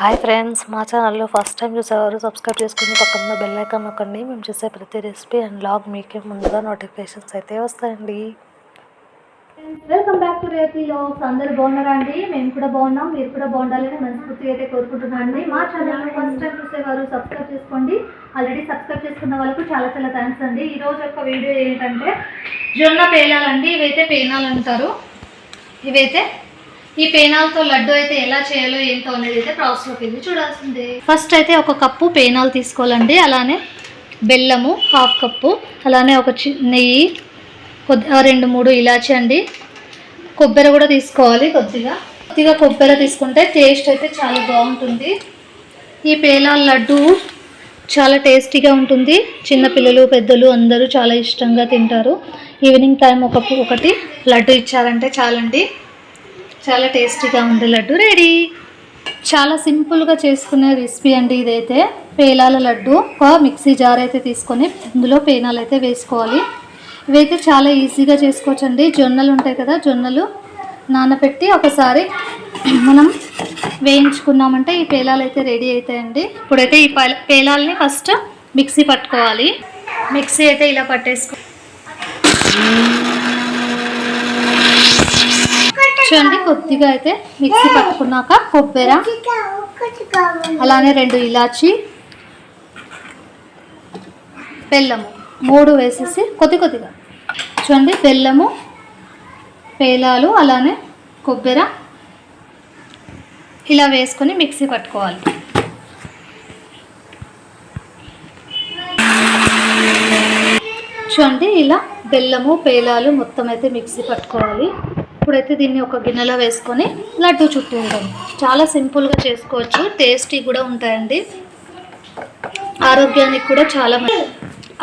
Hi friends మా ఛానల్లో first time చూసేవారు సబ్స్క్రైబ్ చేసుకుని పక్కన బెల్ ఐకాన్ నొక్కండి. మేము చేసే ప్రతి రెసిపీ అండ్ లాగ్ మీకే ముందుగా నోటిఫికేషన్స్ అయితే వస్తాయండి. వెల్కమ్ బ్యాక్ టు రేపీ లోక్స్ అందరు బాగున్నారా అండి? మేము కూడా బాగున్నాం మీరు కూడా బాగుండాలని మనస్ఫూర్తిగా అయితే కోరుకుంటున్నాను అండి. మా ఛానల్ ఫస్ట్ టైం చూసేవారు సబ్స్క్రైబ్ చేసుకోండి. ఆల్రెడీ సబ్స్క్రైబ్ చేసుకున్న వాళ్ళకు చాలా చాలా థ్యాంక్స్ అండి. ఈ రోజు యొక్క వీడియో ఏంటంటే జొన్న పేలాలండి. ఇవైతే పేనాలు అంటారు ఇవైతే ఈ పేనాలతో లడ్డు అయితే ఎలా చేయాలో ఏంటో అనేది అయితే ప్రాసెస్లోకి వెళ్ళి చూడాల్సిందే. ఫస్ట్ అయితే ఒక కప్పు పేనాలు తీసుకోవాలండి అలానే బెల్లము హాఫ్ కప్పు అలానే ఒక చి నెయ్యి కొద్ది ఆ రెండు మూడు ఇలాచి అండి. కొబ్బరి కూడా తీసుకోవాలి కొద్దిగా. కొద్దిగా కొబ్బరి తీసుకుంటే టేస్ట్ అయితే చాలా బాగుంటుంది. ఈ పేలాల లడ్డు చాలా టేస్టీగా ఉంటుంది. చిన్నపిల్లలు పెద్దలు అందరూ చాలా ఇష్టంగా తింటారు. ఈవినింగ్ టైం ఒక ఒకటి లడ్డు ఇచ్చారంటే చాలండి. చాలా టేస్టీగా ఉంది లడ్డు. రెడీ చాలా సింపుల్గా చేసుకునే రెసిపీ అండి ఇదైతే. పేలాల లడ్డు. ఒక మిక్సీ జార్ అయితే తీసుకొని ఇందులో పేనాలు అయితే వేసుకోవాలి. ఇవైతే చాలా ఈజీగా చేసుకోవచ్చు అండి జొన్నలు ఉంటాయి కదా జొన్నలు నానబెట్టి ఒకసారి మనం వేయించుకున్నామంటే ఈ పేలాలు అయితే రెడీ అవుతాయండి. ఇప్పుడైతే ఈ పేలాలని ఫస్ట్ మిక్సీ పట్టుకోవాలి. మిక్సీ అయితే ఇలా పట్టేసుకో చూడండి కొద్దిగా అయితే మిక్సీ పట్టుకున్నాక కొబ్బరి అలానే రెండు ఇలాచి బెల్లము మూడు వేసేసి కొద్ది కొద్దిగా. చూడండి బెల్లము పేలాలు అలానే కొబ్బరి ఇలా వేసుకొని మిక్సీ పట్టుకోవాలి. చూడండి ఇలా బెల్లము పేలాలు మొత్తం అయితే మిక్సీ పట్టుకోవాలి. ఇప్పుడైతే దీన్ని ఒక గిన్నెలో వేసుకొని లడ్డు చుట్టూ చాలా సింపుల్గా చేసుకోవచ్చు. టేస్టీ కూడా ఉంటాయండి. ఆరోగ్యానికి కూడా చాలా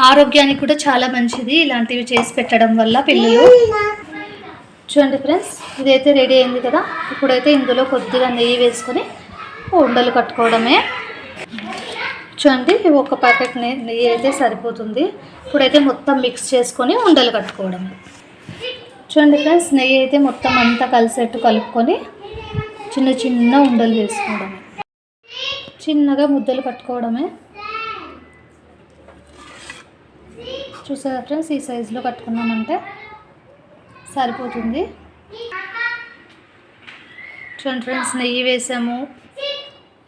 ఆరోగ్యానికి కూడా చాలా మంచిది ఇలాంటివి చేసి పెట్టడం వల్ల పిల్లలు. చూడండి ఫ్రెండ్స్ ఇదైతే రెడీ అయింది కదా. ఇప్పుడైతే ఇందులో కొద్దిగా నెయ్యి వేసుకొని ఉండలు కట్టుకోవడమే. చూడండి ఒక ప్యాకెట్ నెయ్యి నెయ్యి అయితే సరిపోతుంది. ఇప్పుడైతే మొత్తం మిక్స్ చేసుకొని ఉండలు కట్టుకోవడమే. చూడండి ఫ్రెండ్స్ నెయ్యి అయితే మొత్తం అంతా కలిసేట్టు కలుపుకొని చిన్న చిన్న ఉండలు చేసుకోవడమే చిన్నగా ముద్దలు కట్టుకోవడమే చూసారా ఫ్రెండ్స్ ఈ సైజులో కట్టుకున్నామంటే సరిపోతుంది. చూడండి ఫ్రెండ్స్ నెయ్యి వేసాము.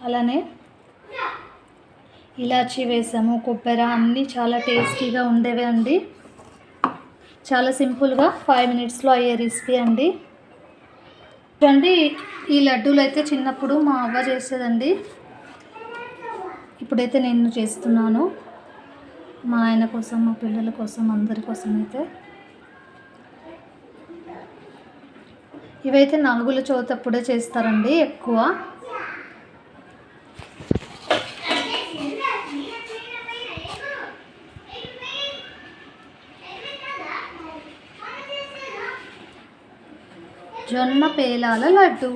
అలానే ఇలాచీ వేసాము కొబ్బరి అన్నీ చాలా టేస్టీగా ఉండేవి అండి చాలా సింపుల్గా ఫైవ్ మినిట్స్లో అయ్యే రెసిపీ అండి. చూడండి ఈ లడ్డూలు అయితే చిన్నప్పుడు మా అవ్వ చేసేదండి. ఇప్పుడైతే నేను చేస్తున్నాను. మా ఆయన కోసం మా పిల్లల కోసం అందరి కోసం అయితే. ఇవైతే నాగుల చోతప్పుడే చేస్తారండి ఎక్కువ. జొన్న పేలాల లడ్డు.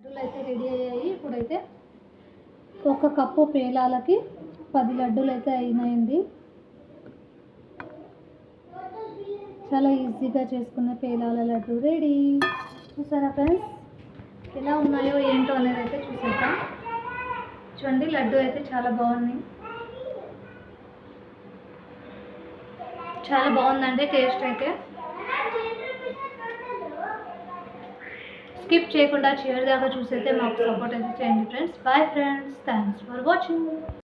లడ్డూలు అయితే రెడీ అయ్యాయి. ఇప్పుడైతే ఒక కప్పు పేలాలకి పది లడ్డూలు అయితే అయినాయండి. చాలా ఈజీగా చేసుకున్న పేలాల లడ్డు రెడీ. చూసారా ఫ్రెండ్స్? ఎలా ఉన్నాయో ఏంటో అనేది అయితే చూసేద్దాం. చూడండి లడ్డు అయితే చాలా బాగుంది చాలా బాగుందండి టేస్ట్ అయితే. స్కిప్ చేయకుండా చివరి దాకా చూసైతే మాకు సపోర్ట్ అయితే చేయండి friends. Bye friends thanks for watching